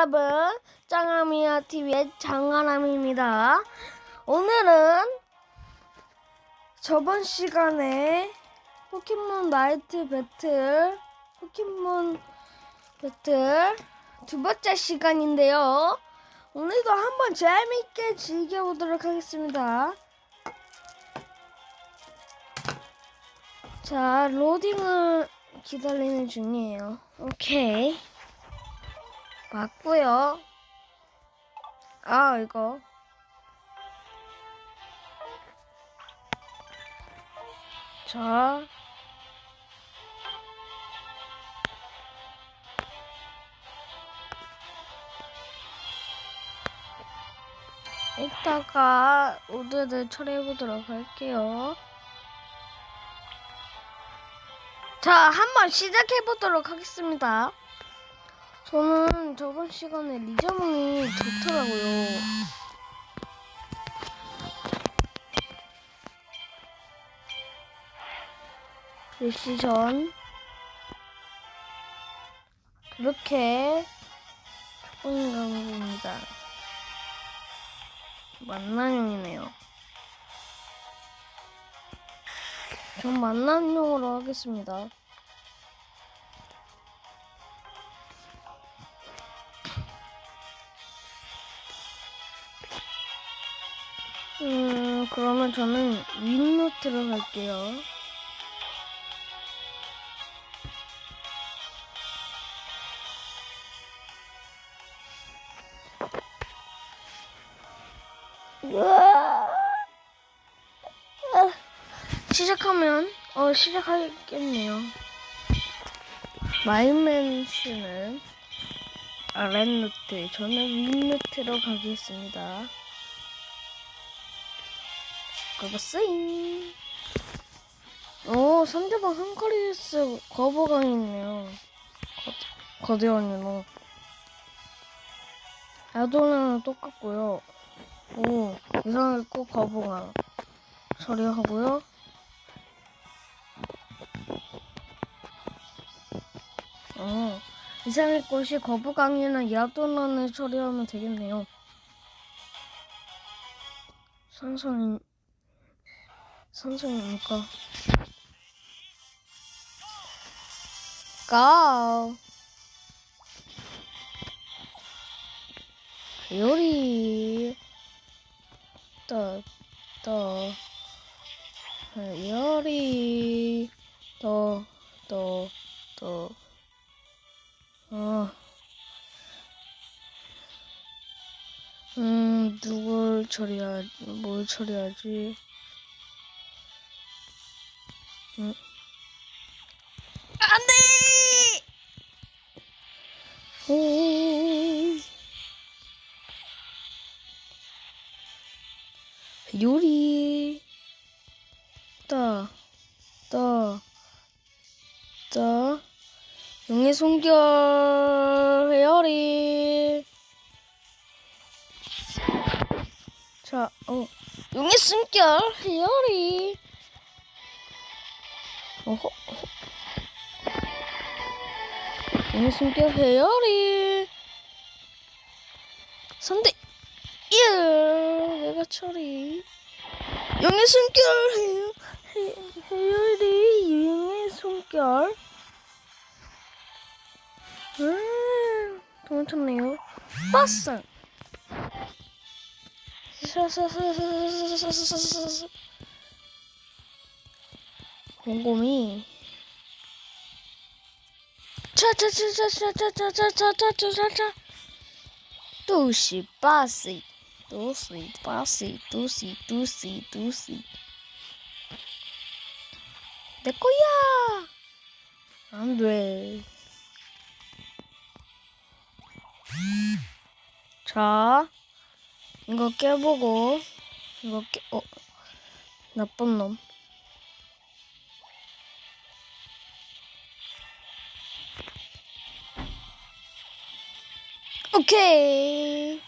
여러분, 짱아미야 TV의 장아람입니다. 오늘은 저번 시간에 포켓몬 나이트 배틀, 포켓몬 배틀 두 번째 시간인데요. 오늘도 한번 재밌게 즐겨보도록 하겠습니다. 자, 로딩을 기다리는 중이에요. 오케이. 맞고요. 아, 이거. 자. 이따가 오드를 처리해 보도록 할게요. 자, 한번 시작해 보도록 하겠습니다. 저는 저번 시간에 리자몽이 좋더라고요. 일시전 그렇게 조금 강입니다. 만난용이네요. 전 만난용으로 하겠습니다. 음, 그러면 저는 윈노트로 갈게요. 아, 시작하면, 어, 시작하겠네요. 마이맨 씨는 아랫노트, 저는 윗노트로 가겠습니다. 그거쓰잉. 오 상대방 한카리스 거부강이 있네요. 거- 거대원이로 야도랑 똑같고요. 오 이상할 거 거부강. 처리하고요. 어 이상할 것이 거부강이나 야도란을 처리하면 되겠네요. 상성이 요리. 떠, 떠, 요리. 떠, 떠, 떠, 어. 음, 누굴 처리하, 뭘 처리하지? 응. 안 돼! 오. 요리. 따, 따, 따. 용의 송결 헤어리. 자, 어. 용의 숨결 헤어리. 어허. 용의 숨결 헤어리. 선대, 예, 내가 처리. 용의 숨결 헤어리, 용의 숨결. 음, 도망쳤네요. 빠싸. 곰곰이 차차차차차차차차차차차 두시 빠시 두시 빠시 두시 두시 두시 내 거야 안돼 자 이거 깨보고 이거 깨 어 나쁜 놈 오케이.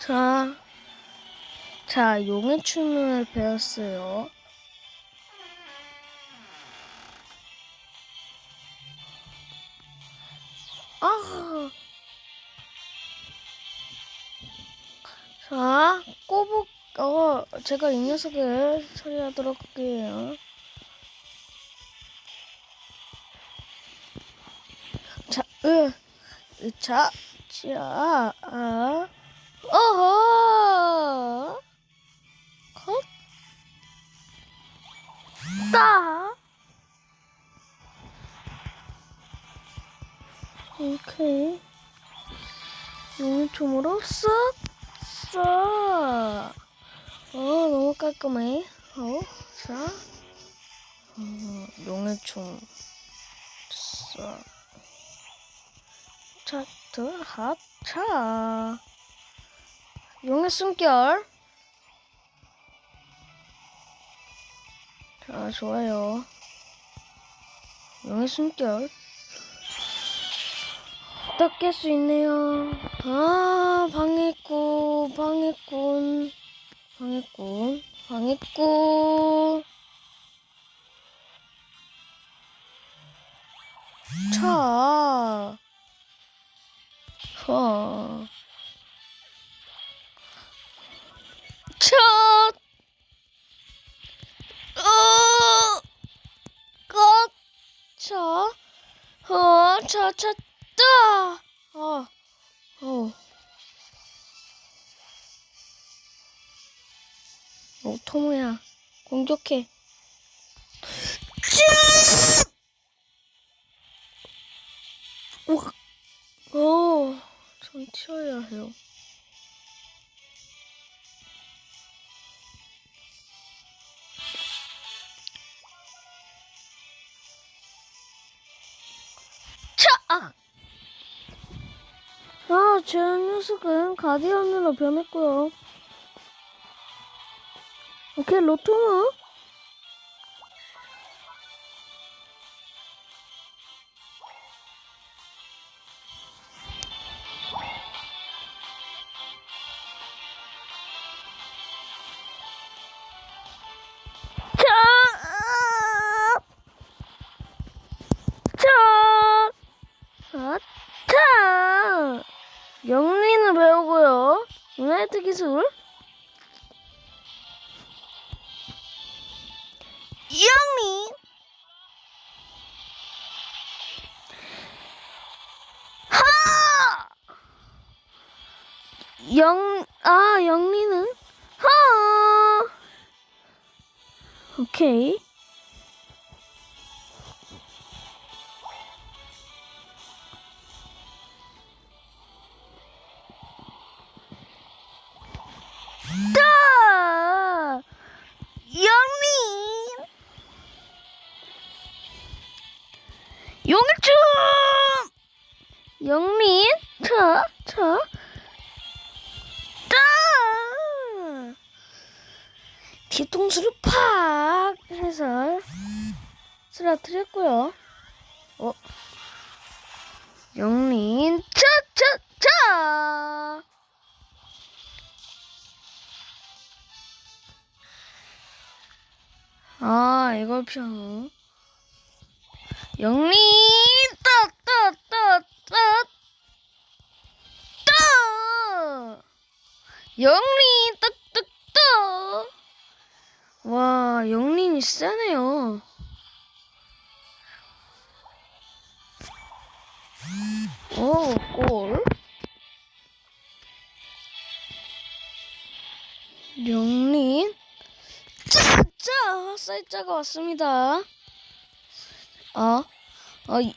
자, 자, 용의 춤을 배웠어요. 아. 자, 꼬북, 어, 제가 이 녀석을 처리하도록 할게요. 으, 으, 자, 자, 아, 어허, 컷, 따. 오케이. 용총으로 쓱, 쓱. 어, 너무 깔끔해. 어, 자. 어, 용의 총. 쓱. 차트, 핫, 차. 용의 숨결. 자, 좋아요. 용의 숨결. 딱깰수 있네요. 아, 방해꾼, 방해꾼, 방해꾼, 방해꾼. 어, 차, 차, 따. 어. 어. 어, 토모야. 공격해. 우와. 어, 전 튀어야 해요. 아, 제 녀석은 가디언으로 변했고요. 오케이, 로토무. 유나이트 기술. 영린! 하! 영, 아, 영린은? 하! 오케이. 따! 영민! 용일춤! 영민? 자, 자. 따! 뒤통수를 팍! 해서 쓰러뜨렸고요. 어? 영린, 차, 차, 차! 아, 이걸 피하노. 영리, 따, 따, 따, 따, 따! 영리, 따, 따, 따! 와, 영린이 세네요. 오, 골. 짜! 쌀짜가 왔습니다. 어, 어, 영민은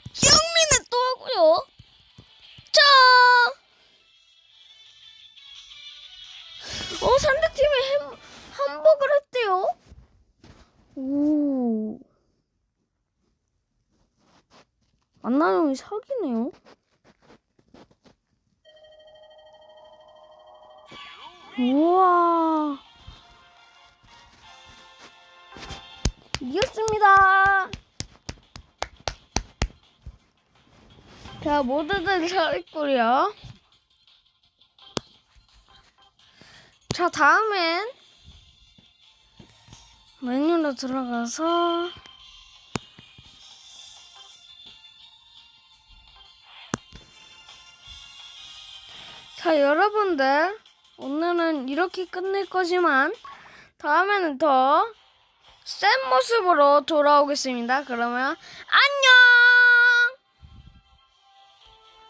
또 하고요. 짜! 어, 상대팀이 햄, 한복을 했대요. 오. 안나영이 사기네요. 우와. 이겼습니다. 자, 모두들 잘했고요. 자, 다음엔 메뉴로 들어가서 자, 여러분들. 오늘은 이렇게 끝낼 거지만, 다음에는 더 센 모습으로 돌아오겠습니다. 그러면, 안녕!